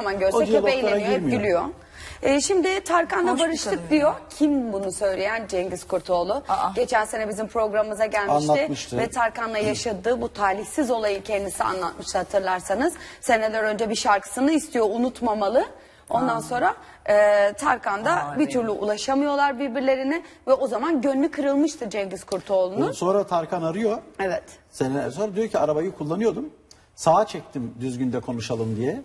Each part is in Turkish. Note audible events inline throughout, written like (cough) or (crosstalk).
zaman görse O hep eğleniyor, hep girmiyor. gülüyor. Ee, şimdi Tarkan'la Hoş bir barıştık kadın diyor. Kim bunu söyleyen? Cengiz Kurtoğlu. Aa. Geçen sene bizim programımıza gelmişti. Anlatmıştı. Ve Tarkan'la yaşadığı bu talihsiz olayı kendisi anlatmıştı hatırlarsanız. Seneler önce bir şarkısını istiyor unutmamalı. Ondan sonra e, Tarkan da Aa, bir evet. türlü ulaşamıyorlar birbirlerine ve o zaman gönlü kırılmıştı Cengiz Kurtoğlu'nun. Sonra Tarkan arıyor. Evet. Seneler sonra diyor ki arabayı kullanıyordum. Sağa çektim düzgün de konuşalım diye.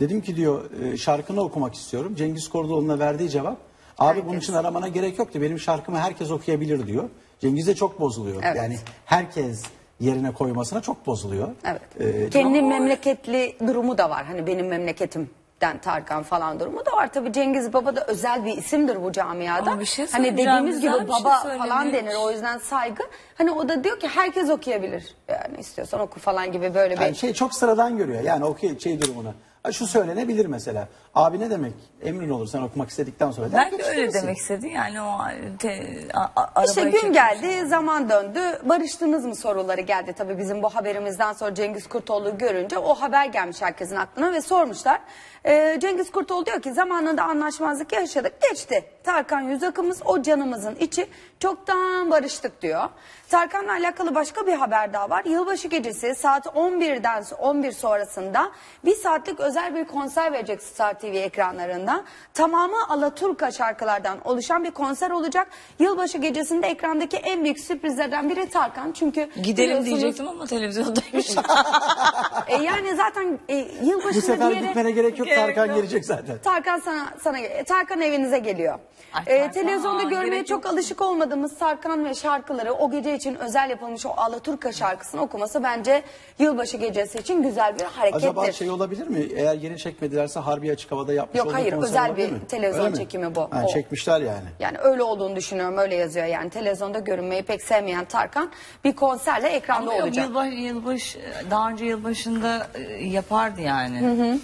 Dedim ki diyor e, şarkını okumak istiyorum. Cengiz Kordoğlu'na verdiği cevap. Abi bunun Herkes. için aramana gerek yoktu. Benim şarkımı herkes okuyabilir diyor. Cengiz de çok bozuluyor. Evet. Yani herkes yerine koymasına çok bozuluyor. Evet. Ee, Kendi ama o- memleketli durumu da var. Hani benim memleketimden Tarkan falan durumu da var. Tabii Cengiz Baba da özel bir isimdir bu camiada. Ama bir şey hani dediğimiz gibi şey baba söylemiş. falan denir. O yüzden saygı. Hani o da diyor ki herkes okuyabilir. Yani istiyorsan oku falan gibi böyle bir Yani şey çok sıradan görüyor. Yani okey şey durumunu. Ha, şu söylenebilir mesela. Abi ne demek? Emrin olur sen okumak istedikten sonra. der, Belki öyle geçiştirirsin. demek istedi yani o te, a, a, İşte gün çekmiş. geldi, zaman döndü. Barıştınız mı soruları geldi tabii bizim bu haberimizden sonra Cengiz Kurtoğlu görünce o haber gelmiş herkesin aklına ve sormuşlar. Ee, Cengiz Kurtoğlu diyor ki zamanında anlaşmazlık yaşadık geçti. Tarkan yüz akımız o canımızın içi çoktan barıştık diyor. Tarkan'la alakalı başka bir haber daha var. Yılbaşı gecesi saat 11'den 11 sonrasında bir saatlik özel bir konser verecek Star TV ekranlarında. Tamamı Alaturka şarkılardan oluşan bir konser olacak. Yılbaşı gecesinde ekrandaki en büyük sürprizlerden biri Tarkan. Çünkü Gidelim diyecektim ama televizyondaymış. (laughs) e, yani zaten e, Bu yılbaşında sefer bir yere... gitmene gerek yok. Gerek Tarkan yok. gelecek zaten. Tarkan sana sana e, Tarkan evinize geliyor. Ay, Ee, Tarkan, televizyonda aa, görmeye gerek çok yok. alışık olmadığımız Tarkan ve şarkıları o gece için özel yapılmış o Alaturka şarkısını okuması bence yılbaşı gecesi için güzel bir harekettir. Acaba şey olabilir mi? Eğer yeni çekmedilerse Harbi Açık Hava'da yapmış Yok, olduğu hayır, konser özel olabilir bir mi? televizyon Öyle mi? çekimi bu. Ha, O. Çekmişler yani. Yani öyle olduğunu düşünüyorum öyle yazıyor yani televizyonda görünmeyi pek sevmeyen Tarkan bir konserle ekranda Ama yok, olacak. yılbaşı, yılbaşı, daha önce yılbaşında e, yapardı yani.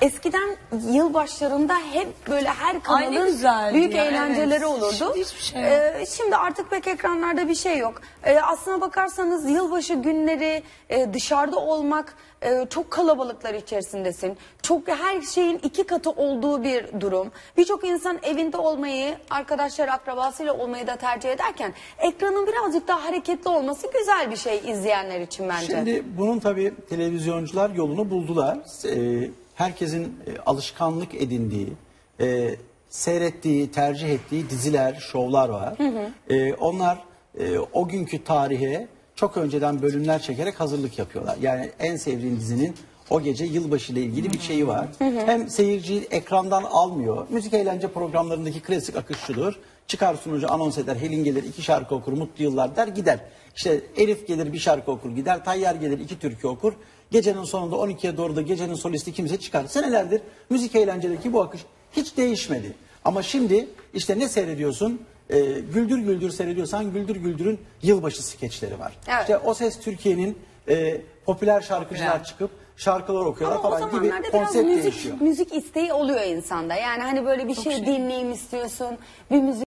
Eskiden yılbaşlarında hep böyle her Ay, ne kanalın güzeldi büyük ya, eğlenceleri evet. olurdu. Şimdi hiçbir şey yok. Ee, şimdi artık pek ekranlarda bir şey yok. Ee, aslına bakarsanız yılbaşı günleri e, dışarıda olmak e, çok kalabalıklar içerisindesin. Çok her şeyin iki katı olduğu bir durum. Birçok insan evinde olmayı, arkadaşlar akrabasıyla olmayı da tercih ederken ekranın birazcık daha hareketli olması güzel bir şey izleyenler için bence. Şimdi bunun tabii televizyoncular yolunu buldular. Ee, herkesin e, alışkanlık edindiği, e, seyrettiği, tercih ettiği diziler, şovlar var. Ee, onlar e, o günkü tarihe çok önceden bölümler çekerek hazırlık yapıyorlar. Yani en sevdiğin dizinin o gece yılbaşı ile ilgili bir şeyi var. Hem seyirciyi ekrandan almıyor. Müzik eğlence programlarındaki klasik akış şudur. Çıkar sunucu anons eder, Helin gelir iki şarkı okur, mutlu yıllar der gider. İşte Elif gelir bir şarkı okur gider, Tayyar gelir iki türkü okur. Gecenin sonunda 12'ye doğru da gecenin solisti kimse çıkar. Senelerdir müzik eğlencedeki bu akış hiç değişmedi. Ama şimdi işte ne seyrediyorsun? Ee, güldür güldür seyrediyorsan Güldür Güldür'ün yılbaşı skeçleri var. Evet. İşte O Ses Türkiye'nin e, popüler şarkıcılar Popüler. çıkıp şarkılar okuyorlar Ama falan gibi zamanlarda biraz konsept müzik, değişiyor. müzik isteği oluyor insanda. Yani hani böyle bir şey dinleyeyim istiyorsun. Bir müzik